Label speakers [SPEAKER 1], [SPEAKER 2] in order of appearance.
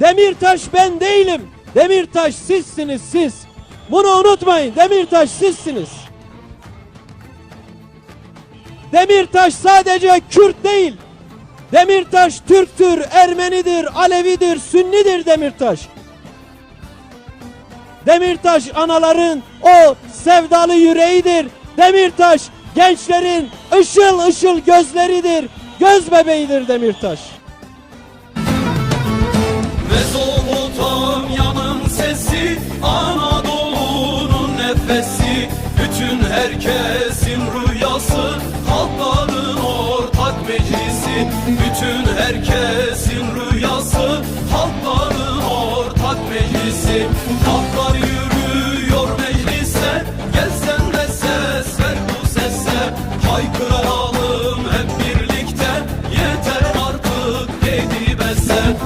[SPEAKER 1] Demirtaş ben değilim. Demirtaş sizsiniz siz. Bunu unutmayın. Demirtaş sizsiniz. Demirtaş sadece Kürt değil. Demirtaş Türktür, Ermenidir, Alevidir, Sünnidir Demirtaş. Demirtaş anaların o sevdalı yüreğidir. Demirtaş gençlerin ışıl ışıl gözleridir. Göz bebeğidir Demirtaş.
[SPEAKER 2] Bütün herkesin rüyası Halkların ortak meclisi. Bütün herkesin rüyası Halkların ortak meclisi. Halklar yürüyor meclise Gel sen de ses ver bu sese. Haykıralım hep birlikte Yeter artık yedi bese.